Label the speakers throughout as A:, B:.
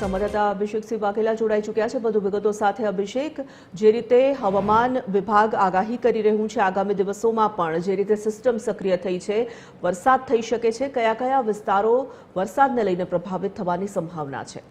A: સંવાદદાતા અભિષેકસિંહ વાઘેલા જોડાઈ ચૂક્યા છે. વધુ વિગતો સાથે અભિષેક, જે રીતે હવામાન વિભાગ આગાહી કરી રહ્યું છે આગામી દિવસોમાં પણ, જે રીતે સિસ્ટમ સક્રિય થઈ છે, વરસાદ થઈ શકે છે, કયા કયા વિસ્તારો વરસાદને લઈને પ્રભાવિત થવાની સંભાવના છે.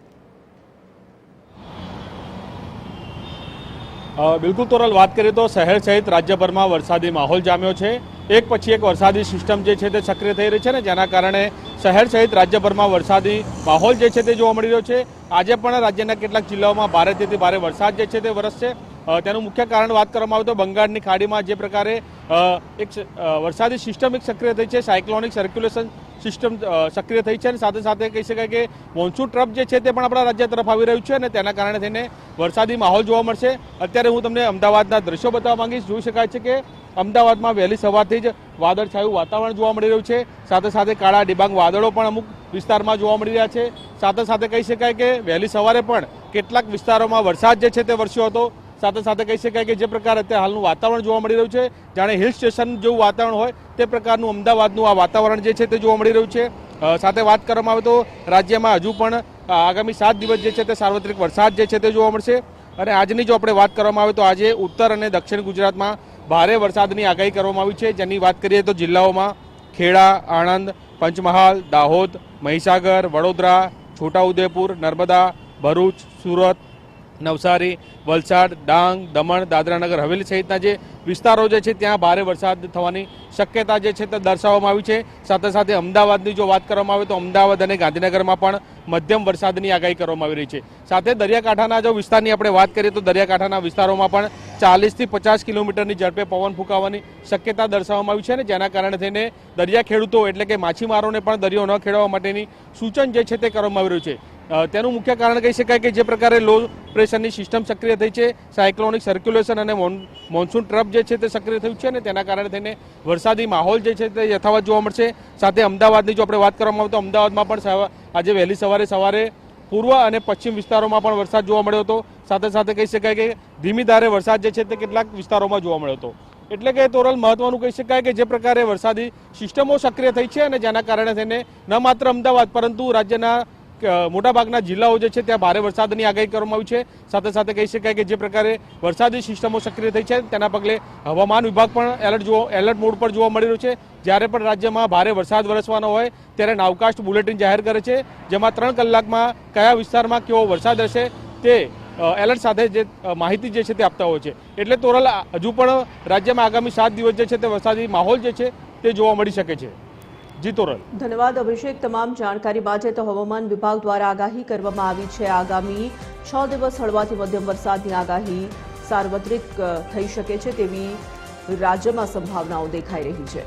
B: બિલકુલ તોરલ, વાત કરીએ તો શહેર સહિત રાજ્યભરમાં વરસાદી માહોલ જામ્યો છે. એક પછી એક વરસાદી સિસ્ટમ જે છે તે સક્રિય થઈ રહી છે ને, જેના કારણે શહેર સહિત રાજ્યભરમાં વરસાદી માહોલ જે છે તે જોવા મળી રહ્યો છે. આજે પણ રાજ્યના કેટલાક જિલ્લાઓમાં ભારેથી ભારે વરસાદ જે છે તે વરસશે. તેનું મુખ્ય કારણ વાત કરવામાં આવે તો બંગાળની ખાડીમાં જે પ્રકારે એક વરસાદી સિસ્ટમ એક સક્રિય થઈ છે, સાયક્લોનિક સર્ક્યુલેશન સિસ્ટમ સક્રિય થઈ છે અને સાથે સાથે કહી શકાય કે મોન્સૂન ટ્રફ જે છે તે પણ આપણા રાજ્ય તરફ આવી રહ્યું છે અને તેના કારણે થઈને વરસાદી માહોલ જોવા મળશે. અત્યારે હું તમને અમદાવાદના દ્રશ્યો બતાવવા માંગીશ. જોઈ શકાય છે કે અમદાવાદમાં વહેલી સવારથી જ વાદળછાયું વાતાવરણ જોવા મળી રહ્યું છે. સાથે સાથે કાળા ડિબાંગ વાદળો પણ અમુક વિસ્તારમાં જોવા મળી રહ્યા છે. સાથે સાથે કહી શકાય કે વહેલી સવારે પણ કેટલાક વિસ્તારોમાં વરસાદ જે છે તે વરસ્યો હતો. સાથે સાથે કહી શકાય કે જે પ્રકાર અત્યારે હાલનું વાતાવરણ જોવા મળી રહ્યું છે, જાણે હિલ સ્ટેશન જેવું વાતાવરણ હોય, તે પ્રકારનું અમદાવાદનું આ વાતાવરણ જે છે તે જોવા મળી રહ્યું છે. સાથે વાત કરવામાં આવે તો રાજ્યમાં હજુ પણ આગામી સાત દિવસ જે છે તે સાર્વત્રિક વરસાદ જે છે તે જોવા મળશે. અને આજની જો આપણે વાત કરવામાં આવે તો આજે ઉત્તર અને દક્ષિણ ગુજરાતમાં ભારે વરસાદની આગાહી કરવામાં આવી છે. જેની વાત કરીએ તો જિલ્લાઓમાં ખેડા, આણંદ, પંચમહાલ, દાહોદ, મહીસાગર, વડોદરા, છોટાઉદેપુર, નર્મદા, ભરૂચ, સુરત નવસારી, વલસાડ, ડાંગ, દમણ, દાદરાનગર હવેલી સહિતના જે વિસ્તારો જે છે ત્યાં ભારે વરસાદ થવાની શક્યતા જે છે તે દર્શાવવામાં આવી છે. સાથે સાથે અમદાવાદની જો વાત કરવામાં આવે તો અમદાવાદ અને ગાંધીનગરમાં પણ મધ્યમ વરસાદની આગાહી કરવામાં આવી રહી છે. સાથે દરિયાકાંઠાના જો વિસ્તારની આપણે વાત કરીએ તો દરિયાકાંઠાના વિસ્તારોમાં પણ ચાલીસથી પચાસ કિલોમીટરની ઝડપે પવન ફૂંકાવાની શક્યતા દર્શાવવામાં આવી છે અને જેના કારણે થઈને દરિયા ખેડૂતો એટલે કે માછીમારોને પણ દરિયો ન ખેડવા માટેની સૂચન જે છે તે કરવામાં આવી રહ્યું છે. તેનું મુખ્ય કારણ કહી શકાય કે જે પ્રકારે લો પ્રેશરની સિસ્ટમ સક્રિય થઈ છે સાયક્લોનિક સર્ક્યુલેશન અને મોન- મોન્સૂન ટ્રપ જે છે તે સક્રિય થયું છે અને તેના કારણે થઈને વરસાદી માહોલ જે છે તે યથાવત જોવા મળશે. સાથે અમદાવાદની જો આપણે વાત કરવામાં આવે તો અમદાવાદમાં પણ આજે વહેલી સવારે સવારે પૂર્વ અને પશ્ચિમ વિસ્તારોમાં પણ વરસાદ જોવા મળ્યો હતો. સાથે સાથે કહી શકાય કે ધીમી ધારે વરસાદ જે છે તે કેટલાક વિસ્તારોમાં જોવા મળ્યો હતો. એટલે કે તોરલ મહત્વનું કહી શકાય કે જે પ્રકારે વરસાદી સિસ્ટમો સક્રિય થઈ છે અને જેના કારણે થઈને ન માત્ર અમદાવાદ પરંતુ રાજ્યના મોટાભાગના જિલ્લાઓ જે છે ત્યાં ભારે વરસાદની આગાહી કરવામાં આવી છે. સાથે સાથે કહી શકાય કે જે પ્રકારે વરસાદી સિસ્ટમો સક્રિય થઈ છે, તેના પગલે હવામાન વિભાગ પણ એલર્ટ જોવા એલર્ટ મોડ પર જોવા મળી રહ્યું છે. જ્યારે પણ રાજ્યમાં ભારે વરસાદ વરસવાનો હોય, ત્યારે નાવકાસ્ટ બુલેટિન જાહેર કરે છે, જેમાં ત્રણ કલાકમાં કયા વિસ્તારમાં કેવો વરસાદ રહેશે તે એલર્ટ સાથે જે માહિતી જે છે તે આપતા હોય છે. એટલે તોરલ હજુ પણ રાજ્યમાં આગામી સાત દિવસ જે છે તે વરસાદી માહોલ જે છે તે જોવા મળી શકે છે. જી તોરલ
A: ધન્યવાદ. અભિષેક, તમામ જાણકારી માટે તો હવામાન વિભાગ દ્વારા આગાહી કરવામાં આવી છે. આગામી છ દિવસ હળવાથી મધ્યમ વરસાદની આગાહી સાર્વત્રિક થઈ શકે છે તેવી રાજ્યમાં સંભાવનાઓ દેખાઈ રહી છે.